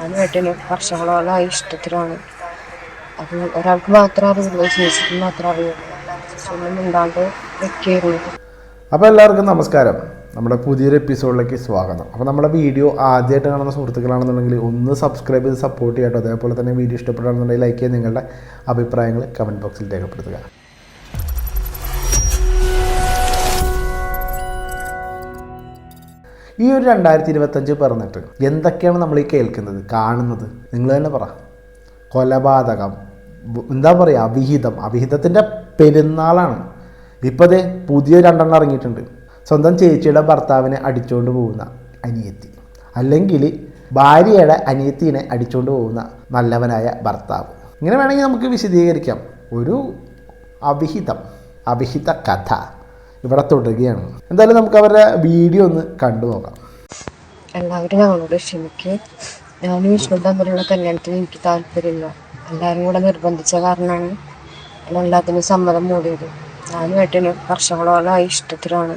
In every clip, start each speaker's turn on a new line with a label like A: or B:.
A: ഞാൻ വീട്ടിന് വർഷങ്ങളോളം ഇഷ്ടത്തിലാണ്. അത് ഒരാൾക്ക് മാത്രം അറിയുള്ളൂ ചേച്ചിക്ക് മാത്രം അറിയുള്ളൂ. വെക്കായിരുന്നു
B: അപ്പോൾ എല്ലാവർക്കും നമസ്കാരം. നമ്മുടെ പുതിയൊരു എപ്പിസോഡിലേക്ക് സ്വാഗതം. അപ്പോൾ നമ്മുടെ വീഡിയോ ആദ്യമായിട്ട് കാണുന്ന സുഹൃത്തുക്കളാണെന്നുണ്ടെങ്കിൽ ഒന്ന് സബ്സ്ക്രൈബ് ചെയ്ത് സപ്പോർട്ട് ചെയ്യാട്ടോ. അതേപോലെ തന്നെ വീഡിയോ ഇഷ്ടപ്പെടുകയാണെന്നുണ്ടെങ്കിൽ ലൈക്ക് ചെയ്ത് നിങ്ങളുടെ അഭിപ്രായങ്ങൾ കമന്റ് ബോക്സിൽ രേഖപ്പെടുത്തുക. ഈ ഒരു രണ്ടായിരത്തി ഇരുപത്തഞ്ച് പറഞ്ഞിട്ട് എന്തൊക്കെയാണ് നമ്മൾ ഈ കേൾക്കുന്നത് കാണുന്നത്? നിങ്ങൾ തന്നെ പറ. കൊലപാതകം എന്താ പറയുക അവിഹിതം. അവിഹിതത്തിന്റെ പെരുന്നാളാണ്. ഇപ്പോൾ ദേ പുതിയ രണ്ടെണ്ണം ഇറങ്ങിയിട്ടുണ്ട്. സ്വന്തം ചേച്ചിയുടെ ഭർത്താവിനെ അടിച്ചുകൊണ്ട് പോകുന്ന അനിയത്തി. അല്ലെങ്കിൽ ഭാര്യയുടെ അനിയത്തിനെ അടിച്ചുകൊണ്ട് പോകുന്ന നല്ലവനായ ഭർത്താവ്. ഇങ്ങനെ വേണമെങ്കിൽ നമുക്ക് വിശദീകരിക്കാം. ഒരു അവിഹിതം അവിഹിത കഥ. ഇവിടെ തുടരുകയാണ് എന്തായാലും നമുക്ക് അവരുടെ വീഡിയോ ഒന്ന് കണ്ടു നോക്കാം.
A: എല്ലാവരും ഞങ്ങളോട് ക്ഷമിക്ക്. ഞാനും വിഷ്ണു തമ്മിലുള്ള കല്യാണത്തിന് എനിക്ക് താല്പര്യമില്ല. എല്ലാവരും കൂടെ നിർബന്ധിച്ച കാരണമാണ് എല്ലാത്തിനും സമ്മതം മൂടിയത്. ഞാനും ഏട്ടന് വർഷങ്ങളോളമായി ഇഷ്ടത്തിലാണ്.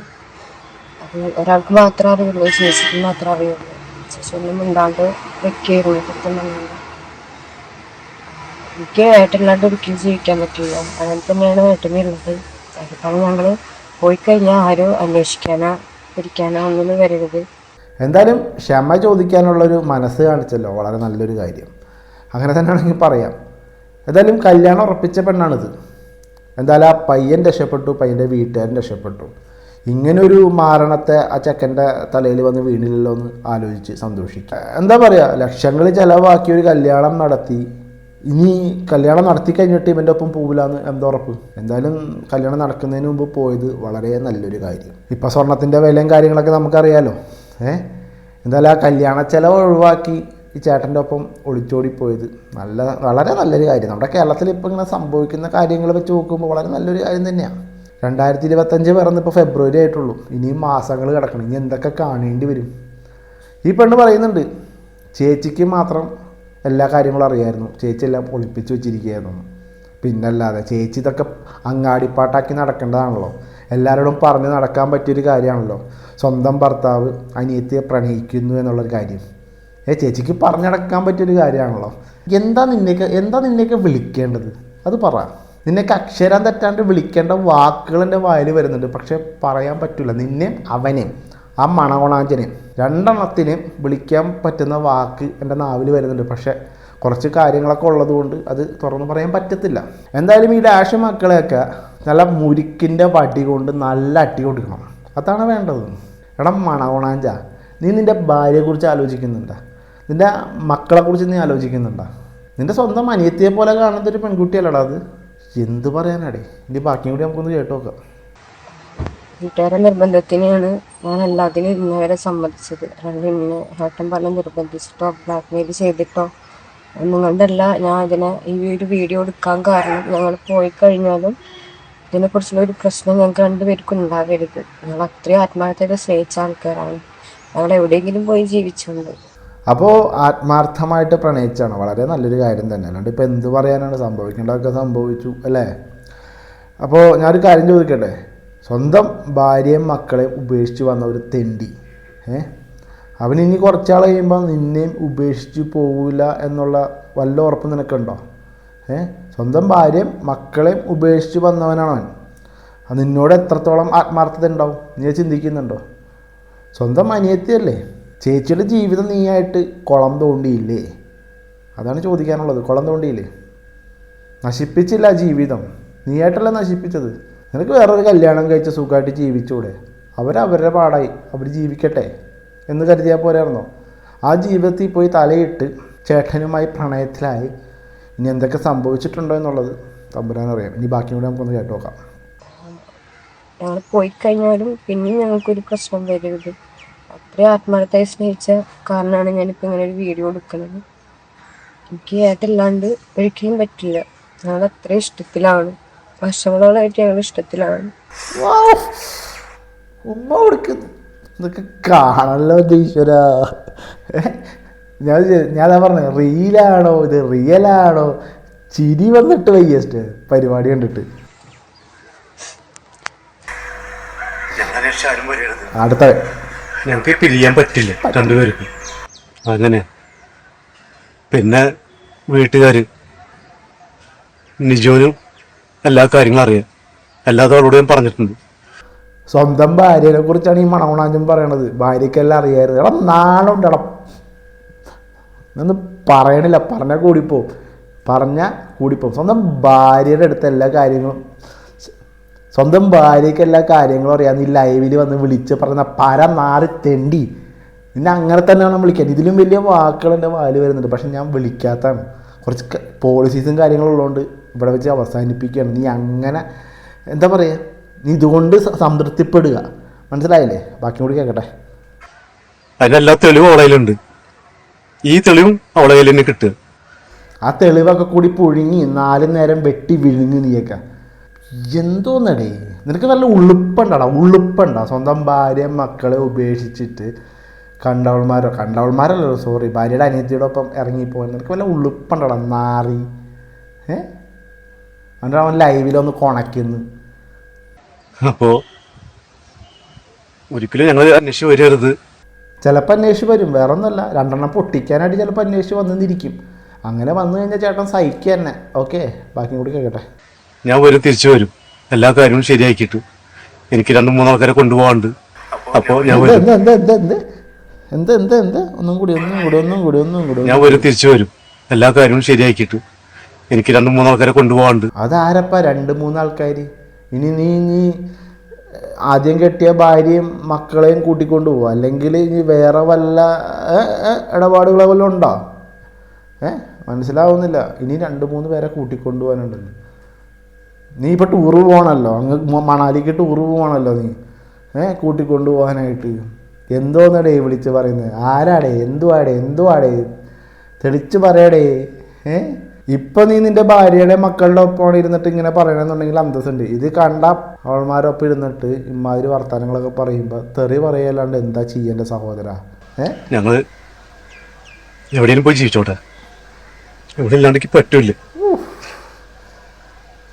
A: അത് ഒരാൾക്ക് മാത്രം അറിയുള്ളൂ ചേച്ചിക്ക് മാത്രം അറിയുള്ളൂ. ചേച്ചിയൊന്നും മിണ്ടാണ്ട് വെക്കായിരുന്നു സത്യം പറഞ്ഞാൽ എനിക്ക് ഏട്ടനില്ലാണ്ട് ഒരിക്കലും ജീവിക്കാൻ പറ്റില്ല. അങ്ങനെ തന്നെയാണ് ഏട്ടനുള്ളത് അതിപ്പോൾ ഞങ്ങൾ പോയി കഴിഞ്ഞാൽ ആരും അന്വേഷിക്കാനോ പിടിക്കാനോ ഒന്നും വരരുത്.
B: എന്തായാലും ക്ഷമ ചോദിക്കാനുള്ളൊരു മനസ്സ് കാണിച്ചല്ലോ വളരെ നല്ലൊരു കാര്യം. അങ്ങനെ തന്നെ ആണെങ്കിൽ പറയാം. എന്തായാലും കല്യാണം ഉറപ്പിച്ച പെണ്ണാണിത്. എന്തായാലും ആ പയ്യൻ രക്ഷപ്പെട്ടു പയ്യന്റെ വീട്ടുകാരൻ രക്ഷപ്പെട്ടു. ഇങ്ങനൊരു മാരണത്തെ ആ ചെക്കന്റെ തലയിൽ വന്ന് വീണില്ലല്ലോ എന്ന് ആലോചിച്ച് സന്തോഷിക്കുക എന്താ പറയുക ലക്ഷങ്ങൾ ചിലവാക്കി ഒരു കല്യാണം നടത്തി ഇനി കല്യാണം നടത്തി കഴിഞ്ഞിട്ട് ഇവന്റെ ഒപ്പം പോകില്ലാന്ന് എന്താ ഉറപ്പ്? എന്തായാലും കല്യാണം നടക്കുന്നതിന് മുമ്പ് പോയത് വളരെ നല്ലൊരു കാര്യം. ഇപ്പം സ്വർണത്തിന്റെ വിലയും കാര്യങ്ങളൊക്കെ നമുക്കറിയാലോ. ഏ? എന്തായാലും ആ കല്യാണ ചെലവ് ഒഴിവാക്കി ഈ ചേട്ടന്റെ ഒപ്പം ഒളിച്ചോടിപ്പോയത് നല്ല വളരെ നല്ലൊരു കാര്യം. നമ്മുടെ കേരളത്തിൽ ഇപ്പോൾ ഇങ്ങനെ സംഭവിക്കുന്ന കാര്യങ്ങൾ വെച്ച് നോക്കുമ്പോൾ വളരെ നല്ലൊരു കാര്യം തന്നെയാണ് രണ്ടായിരത്തി ഇരുപത്തഞ്ച് പിറന്ന് ഇപ്പോൾ ഫെബ്രുവരി ആയിട്ടുള്ളൂ. ഇനിയും മാസങ്ങൾ കിടക്കണം. ഇനി എന്തൊക്കെ കാണേണ്ടി വരും? ഈ പെണ്ണ് പറയുന്നുണ്ട് ചേച്ചിക്ക് മാത്രം എല്ലാ കാര്യങ്ങളും അറിയായിരുന്നു. ചേച്ചി എല്ലാം ഒളിപ്പിച്ച് വെച്ചിരിക്കുകയായിരുന്നു. പിന്നല്ലാതെ ചേച്ചി ഇതൊക്കെ അങ്ങാടിപ്പാട്ടാക്കി നടക്കേണ്ടതാണല്ലോ. എല്ലാവരോടും പറഞ്ഞ് നടക്കാൻ പറ്റിയൊരു കാര്യമാണല്ലോ. സ്വന്തം ഭർത്താവ് അനിയത്തിയെ പ്രണയിക്കുന്നു എന്നുള്ളൊരു കാര്യം. ഏ ചേച്ചിക്ക് പറഞ്ഞടക്കാൻ പറ്റിയൊരു കാര്യമാണല്ലോ. എന്താ നിന്നെയൊക്കെ എന്താ നിന്നെയൊക്കെ വിളിക്കേണ്ടത്? അത് പറ. നിന്നെയൊക്കെ അക്ഷരം തെറ്റാണ്ട് വിളിക്കേണ്ട വാക്കുകൾ എന്റെ വായിൽ വരുന്നുണ്ട്. പക്ഷേ പറയാൻ പറ്റില്ല നിന്നെ അവനെയും. ആ മണകൊണാഞ്ചനെയും രണ്ടെണ്ണത്തിന് വിളിക്കാൻ പറ്റുന്ന വാക്ക് എന്റെ നാവിൽ വരുന്നുണ്ട്. പക്ഷേ കുറച്ച് കാര്യങ്ങളൊക്കെ ഉള്ളതുകൊണ്ട് അത് തുറന്നു പറയാൻ പറ്റത്തില്ല. എന്തായാലും ഈ ഡാഷ് മക്കളെയൊക്കെ നല്ല മുരിക്കിന്റെ വടി കൊണ്ട് നല്ല അട്ടി കൊടുക്കണം. അതാണ് വേണ്ടത്. എടാ മണകൊണാഞ്ച നീ നിന്റെ ഭാര്യയെക്കുറിച്ച് ആലോചിക്കുന്നുണ്ട? നിന്റെ മക്കളെക്കുറിച്ച് നീ ആലോചിക്കുന്നുണ്ട? നിന്റെ സ്വന്തം അനിയത്തിയെ പോലെ കാണുന്നൊരു പെൺകുട്ടിയല്ലടാ അത്. എന്ത് പറയാനാടേ? ഇനി ബാക്കിയും കൂടി നമുക്കൊന്ന് കേട്ട് നോക്കാം.
A: വീട്ടുകാരെ നിർബന്ധത്തിനെയാണ് ഞാൻ എല്ലാത്തിനും ഇന്നവരെ സമ്മതിച്ചത്. അല്ലാണ്ട് ഇന്നെ ഏട്ടൻ പറഞ്ഞ് നിർബന്ധിച്ചിട്ടോ ബ്ലാക്ക് മെയിൽ ചെയ്തിട്ടോ ഒന്നും കൊണ്ടല്ല ഞാൻ ഇതിനെ ഈ ഒരു വീഡിയോ എടുക്കാൻ കാരണം ഞങ്ങൾ പോയി കഴിഞ്ഞാലും ഇതിനെക്കുറിച്ചുള്ള ഒരു പ്രശ്നം ഞങ്ങൾക്ക് രണ്ടുപേർക്കും ഉണ്ടാകരുത് ഞങ്ങൾ അത്രയും ആത്മാർത്ഥത സ്നേഹിച്ച ആൾക്കാരാണ്. ഞങ്ങൾ എവിടെയെങ്കിലും പോയി ജീവിച്ചുണ്ട്
B: അപ്പോൾ ആത്മാർത്ഥമായിട്ട് പ്രണയിച്ചാണ്? വളരെ നല്ലൊരു കാര്യം തന്നെ. അല്ലാണ്ട് ഇപ്പോൾ എന്ത് പറയാനാണ്? സംഭവിക്കേണ്ടതൊക്കെ സംഭവിച്ചു അല്ലേ? അപ്പോൾ ഞാനൊരു കാര്യം ചോദിക്കട്ടെ? സ്വന്തം ഭാര്യയും മക്കളെ ഉപേക്ഷിച്ച് വന്ന ഒരു തെണ്ടി. ഏ? അവൻ ഇനി കുറച്ചാൾ കഴിയുമ്പോൾ നിന്നെയും ഉപേക്ഷിച്ച് പോവില്ല എന്നുള്ള വല്ല ഉറപ്പ് നിനക്കുണ്ടോ? ഏ? സ്വന്തം ഭാര്യയും മക്കളെയും ഉപേക്ഷിച്ച് വന്നവനാണ് അവൻ അത് നിന്നോട് എത്രത്തോളം ആത്മാർത്ഥത ഉണ്ടാവും? നീ ചിന്തിക്കുന്നുണ്ടോ? സ്വന്തം അനിയത്തിയല്ലേ? ചേച്ചിയുടെ ജീവിതം നീയായിട്ട് കുളം തോണ്ടിയില്ലേ? അതാണ് ചോദിക്കാനുള്ളത്. കുളം തോണ്ടിയില്ലേ? നശിപ്പിച്ചില്ല ജീവിതം. നീയായിട്ടല്ല നശിപ്പിച്ചത്? നിനക്ക് വേറൊരു കല്യാണം കഴിച്ച് സുഖമായിട്ട് ജീവിച്ചൂടെ? അവരവരുടെ പാടായി. അവർ ജീവിക്കട്ടെ എന്ന് കരുതിയാൽ പോരായിരുന്നോ? ആ ജീവിതത്തിൽ പോയി തലയിട്ട് ചേട്ടനുമായി പ്രണയത്തിലായി. ഇനി എന്തൊക്കെ സംഭവിച്ചിട്ടുണ്ടോ എന്നുള്ളത് തമ്പുരാനറിയാം. ഇനി ബാക്കി കൂടെ നമുക്കൊന്ന് കേട്ട് നോക്കാം
A: ഞങ്ങൾ പോയി കഴിഞ്ഞാലും പിന്നെയും ഞങ്ങൾക്കൊരു പ്രശ്നം വരരുത്. അത്രയും ആത്മാർത്ഥമായി സ്നേഹിച്ച കാരണമാണ് ഞാനിപ്പോൾ ഇങ്ങനെ ഒരു വീഡിയോ എടുക്കുന്നത്. എനിക്ക് ഏട്ടല്ലാണ്ട് ഒരിക്കലും പറ്റില്ല. ഞങ്ങൾ അത്രയും ഇഷ്ടത്തിലാണ്. വർഷങ്ങളോളായിട്ട് ഞങ്ങൾ ഇഷ്ടത്തിലാണ്.
B: ഉമ്മ കൊടുക്കുന്നു ഇതൊക്കെ കാണല്ലോ ഈശ്വര ഞാൻ ഞാൻ അതാ പറഞ്ഞത് റീലാണോ ഇത് റിയലാണോ ചിരി വന്നിട്ട് വയ്യസ്റ്റ് പരിപാടി കണ്ടിട്ട്. അടുത്ത.
C: ഞങ്ങൾക്ക് പിരിയാൻ പറ്റില്ല രണ്ടുപേർക്കും. അങ്ങനെ.
D: പിന്നെ വീട്ടുകാർ നിജോനും എല്ലാ കാര്യങ്ങളും അറിയാം. എല്ലാതും അവളോട് ഞാൻ പറഞ്ഞിട്ടുണ്ട്.
B: സ്വന്തം ഭാര്യനെ കുറിച്ചാണ് ഈ മണവണാഞ്ചും പറയണത്. ഭാര്യയ്ക്കെല്ലാം അറിയായിരുന്നു. എടാ നാളുണ്ടടാ ഒന്നും പറയണില്ല. പറഞ്ഞാൽ കൂടിപ്പോവും. പറഞ്ഞാൽ കൂടിപ്പോവും. സ്വന്തം ഭാര്യയുടെ അടുത്ത് എല്ലാ കാര്യങ്ങളും സ്വന്തം ഭാര്യയ്ക്ക് എല്ലാ കാര്യങ്ങളും അറിയാം. നീ ലൈവിൽ വന്ന് വിളിച്ച് പറയുന്ന പര നാറി തെണ്ടി. നിന്നെ അങ്ങനെ തന്നെ വേണം വിളിക്കാൻ. ഇതിലും വലിയ വാക്കുകൾ എന്റെ വാൽ വരുന്നുണ്ട്. പക്ഷെ ഞാൻ വിളിക്കാത്തതാണ്. കുറച്ച് പോളിസീസും കാര്യങ്ങളും ഉള്ളതുകൊണ്ട് ഇവിടെ വെച്ച് അവസാനിപ്പിക്കുകയാണ്. നീ അങ്ങനെ എന്താ പറയുക നീ ഇതുകൊണ്ട് സംതൃപ്തിപ്പെടുക. മനസ്സിലായില്ലേ? ബാക്കി കൂടി കേൾക്കട്ടെ
D: അതിനെല്ലാ തെളിവും അവളെ കയ്യിലുണ്ട്. ഈ തെളിവും അവളെ കയ്യിൽ തന്നെ കിട്ടുക.
B: ആ തെളിവൊക്കെ കൂടി പുഴുങ്ങി നാല് നേരം വെട്ടി വിഴുങ്ങി നീയൊക്കെ. എന്തോന്നടേ? നിനക്ക് നല്ല ഉളുപ്പുണ്ടടാ ഉളുപ്പുണ്ടാ സ്വന്തം ഭാര്യ മക്കളെ ഉപേക്ഷിച്ചിട്ട് കണ്ടവൾമാരോ കണ്ടവൾമാരല്ലോ സോറി ഭാര്യയുടെ അനിയത്തിയുടെ ഒപ്പം ഇറങ്ങിപ്പോകാൻ നിനക്ക് വല്ല ഉളുപ്പുണ്ടടാ നാറി. ഏ? എന്നിട്ട് അവൻ ലൈവിലൊന്ന് ചെയ്യുന്നു.
D: അപ്പോ ഒരിക്കലും ഞങ്ങൾ അന്വേഷിച്ച് വരരുത്.
B: ചിലപ്പോൾ അന്വേഷിച്ച് വരും. വേറെ ഒന്നുമല്ല രണ്ടെണ്ണം പൊട്ടിക്കാനായിട്ട് ചിലപ്പോൾ അന്വേഷിച്ച് വന്നിരിക്കും. അങ്ങനെ വന്നു കഴിഞ്ഞാൽ ചേട്ടൻ സഹിക്കുക തന്നെ. ഓക്കെ ബാക്കി കൂടി കേൾക്കട്ടെ.
D: ഞാൻ വരും തിരിച്ചു വരും. എല്ലാ കാര്യവും ശരിയാക്കിയിട്ട്. എനിക്ക് രണ്ട് മൂന്നാൾക്കാരെ കൊണ്ടുപോകാണ്ട്. അപ്പോൾ ഞാൻ
B: എന്ത് എന്ത് എന്ത് എന്ത്? എന്ത് എന്ത് എന്ത്? ഒന്നും കൂടി ഒന്നും കൂടി ഒന്നും കൂടി ഒന്നും കൂടി.
D: ഞാൻ വരും തിരിച്ചു വരും. എല്ലാ കാര്യവും ശരിയാക്കിയിട്ട്. എനിക്ക് രണ്ട് മൂന്നാൾക്കാരെ കൊണ്ടുപോകാണ്ട്
B: അതാരപ്പാ രണ്ട് മൂന്ന് ആൾക്കാർ ഇനി നീ നീ ആദ്യം കെട്ടിയ ഭാര്യയും മക്കളെയും കൂട്ടിക്കൊണ്ട് പോവുക അല്ലെങ്കിൽ ഇനി വേറെ വല്ല ഇടപാടുകളെ വല്ലതും ഉണ്ടോ? ഏ മനസ്സിലാവുന്നില്ല. ഇനി രണ്ട് മൂന്ന് പേരെ കൂട്ടിക്കൊണ്ടു പോകാനുണ്ടെന്ന് നീ ഇപ്പോൾ ടൂറ് പോകണമല്ലോ അങ്ങ് മണാലിക്ക് ടൂറ് പോകണമല്ലോ നീ. ഏ കൂട്ടിക്കൊണ്ടു പോകാനായിട്ട്. എന്തോന്നടേ വിളിച്ച് പറയുന്നത് ആരാടേ? എന്തുവാടേ? എന്തുവാടേ? തെളിച്ച് പറയടേ. ഏ? ഇപ്പൊ നീ നിന്റെ ഭാര്യയുടെ മക്കളുടെ ഒപ്പമാണ് ഇരുന്നിട്ട് ഇങ്ങനെ പറയണമെന്നുണ്ടെങ്കിൽ അന്തസ്സുണ്ട്. ഇത് കണ്ട അവൾമാരൊപ്പം ഇരുന്നിട്ട് ഇമാതിരി വർത്തമാനങ്ങളൊക്കെ പറയുമ്പോൾ തെറി പറയല്ലാണ്ട് എന്താ ചെയ്യേണ്ട സഹോദര? ഏ?
D: ഞങ്ങൾ എവിടെയെങ്കിലും പോയി ജീവിച്ചോട്ടെ. ഇവിടെ ഇല്ലാണ്ടെങ്കിൽ പറ്റൂല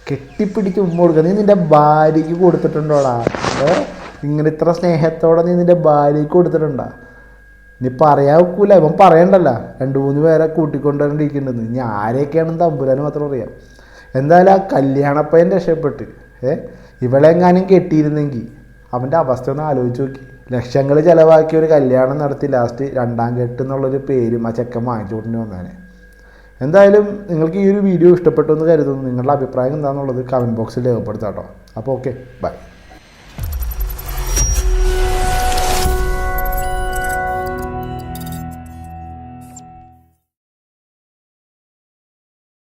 B: കെട്ടിപ്പിടിച്ച് ഉമ്മ കൊടുക്കുക നീ നിന്റെ ഭാര്യയ്ക്ക് കൊടുത്തിട്ടുണ്ടോടാ? ഇങ്ങനെ ഇത്ര സ്നേഹത്തോടെ നീ നിന്റെ ഭാര്യയ്ക്ക് കൊടുത്തിട്ടുണ്ടാ? നീ പറയാൻ ഒക്കൂല ഇവൻ പറയണ്ടല്ല. രണ്ട് മൂന്ന് പേരെ കൂട്ടിക്കൊണ്ടുവരണ്ടിരിക്കുന്നുണ്ട് ഇനി ആരെയൊക്കെയാണെന്ന് തമ്പുരാന് മാത്രം അറിയാം. എന്തായാലും ആ കല്യാണപ്പയ്യൻ രക്ഷപ്പെട്ട് ഏ? ഇവളെങ്ങാനും കെട്ടിയിരുന്നെങ്കിൽ അവന്റെ അവസ്ഥ ഒന്ന് ആലോചിച്ച് നോക്കി. ലക്ഷങ്ങൾ ചിലവാക്കി ഒരു കല്യാണം നടത്തി ലാസ്റ്റ് രണ്ടാം കെട്ട് എന്നുള്ളൊരു പേരും ആ ചെക്കൻ വാങ്ങിച്ചു കൊണ്ടു വന്നേനെ എന്തായാലും നിങ്ങൾക്ക് ഈ ഒരു വീഡിയോ ഇഷ്ടപ്പെട്ടു എന്ന് കരുതുന്നു. നിങ്ങളുടെ അഭിപ്രായം എന്താണെന്നുള്ളത് കമന്റ് ബോക്സിൽ രേഖപ്പെടുത്താം കേട്ടോ അപ്പോൾ ഓക്കെ ബൈ